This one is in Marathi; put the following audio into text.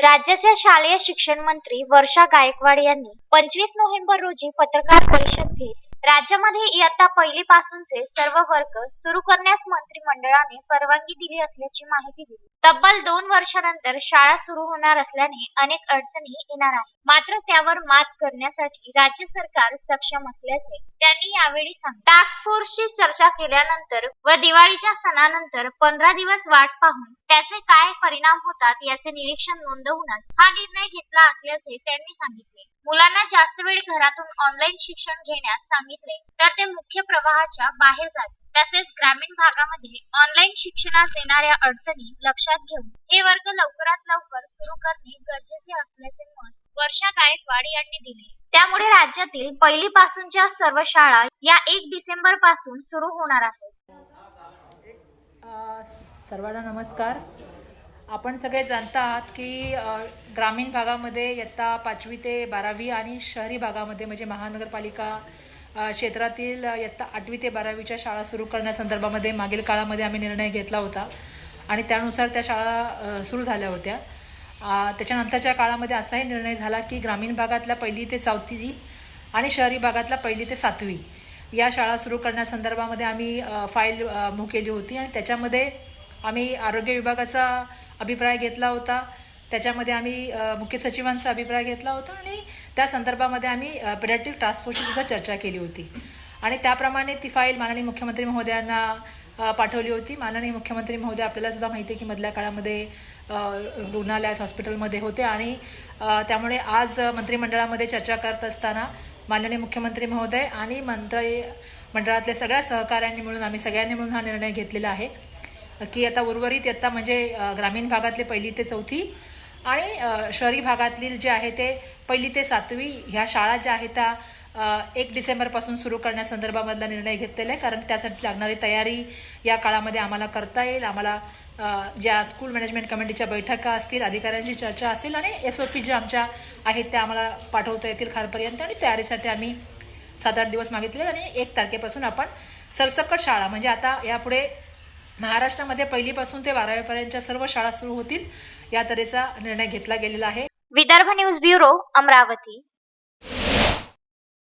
राज्याच्या शालेय शिक्षण मंत्री वर्षा गायकवाड यांनी पंचवीस नोव्हेंबर रोजी पत्रकार परिषद घेत राज्यामध्ये इयत्ता पहिली पासूनचे सर्व वर्ग सुरू करण्यास मंडळाने परवानगी दिली असल्याची माहिती दिली. तब्बल दोन वर्षानंतर शाळा सुरू होणार असल्याने अनेक अडचणी येणार आहेत. मात्र त्यावर मात करण्यासाठी राज्य सरकार सक्षम असल्याचे त्यांनी यावेळी सांगितले. टास्क फोर्सची चर्चा केल्यानंतर व दिवाळीच्या सणानंतर पंधरा दिवस वाट पाहून त्याचे काय परिणाम होतात याचे निरीक्षण नोंदवूनच हा निर्णय घेतला असल्याचे त्यांनी सांगितले. मुलांना जास्त वेळ घरातून ऑनलाईन शिक्षण घेण्यास सांगितले तर ते मुख्य प्रवाहाच्या बाहेर जातील. तसेच ग्रामीण भागामध्ये ऑनलाईन शिक्षणास येणाऱ्या अडचणी लक्षात घेऊन हे वर्ग लवकरात लवकर सुरू करणे गरजेचे असल्याचे मत वर्षा गायकवाड यांनी दिले. त्यामुळे राज्यातील पहिली पासूनच्या सर्व शाळा या एक डिसेंबरपासून सुरू होणार आहेत. सर्वांना नमस्कार. आपण सगळे जाणता आहात की ग्रामीण भागामध्ये इयत्ता पाचवी ते बारावी आणि शहरी भागामध्ये म्हणजे महानगरपालिका क्षेत्रातील इयत्ता आठवी ते बारावीच्या शाळा सुरू करण्यासंदर्भामध्ये मागील काळामध्ये आम्ही निर्णय घेतला होता. आणि त्यानुसार त्या शाळा सुरू झाल्या होत्या. त्याच्यानंतरच्या काळामध्ये असाही निर्णय झाला की ग्रामीण भागातल्या पहिली ते चौथी आणि शहरी भागातला पहिली ते सातवी या शाळा सुरू करण्यासंदर्भामध्ये आम्ही फाईल मूव केली होती. आणि त्याच्यामध्ये आम्ही आरोग्य विभागाचा अभिप्राय घेतला होता. त्याच्यामध्ये आम्ही मुख्य सचिवांचा अभिप्राय घेतला होता आणि त्या संदर्भामध्ये आम्ही पेडॅटिक टास्क फोर्सची सुद्धा चर्चा केली होती. आणि त्याप्रमाणे ती फाईल माननीय मुख्यमंत्री महोदयांना पाठवली होती. माननीय मुख्यमंत्री महोदय आपल्याला सुद्धा माहिती आहे की मधल्या काळामध्ये रुग्णालयात हॉस्पिटलमध्ये होते आणि त्यामुळे आज मंत्रिमंडळामध्ये चर्चा करत असताना माननीय मुख्यमंत्री महोदय आणि मंत्री मंडळातल्या सगळ्या सहकाऱ्यांनी मिळून आम्ही सगळ्यांनी मिळून हा निर्णय घेतलेला आहे. की आता उर्वरित इयत्ता म्हणजे ग्रामीण भागातले पहिली ते चौथी आणि शहरी भागातील जे आहे ते पहिली ते सातवी ह्या शाळा ज्या आहेत त्या एक डिसेंबरपासून सुरू करण्यासंदर्भामधला निर्णय घेतलेला आहे. कारण त्यासाठी लागणारी तयारी या काळामध्ये आम्हाला करता येईल. आम्हाला ज्या स्कूल मॅनेजमेंट कमिटीच्या बैठका असतील अधिकाऱ्यांची चर्चा असेल आणि एस ओ पी ज्या आमच्या आहेत त्या आम्हाला पाठवता येतील खारपर्यंत आणि तयारीसाठी आम्ही सात आठ दिवस मागितले आणि एक तारखेपासून आपण सरसकट शाळा म्हणजे आता यापुढे महाराष्ट्रामध्ये पहिलीपासून ते बारावीपर्यंतच्या सर्व शाळा सुरू होतील या तऱ्हेचा निर्णय घेतला गेलेला आहे. Vidarbha news bureau Amravati.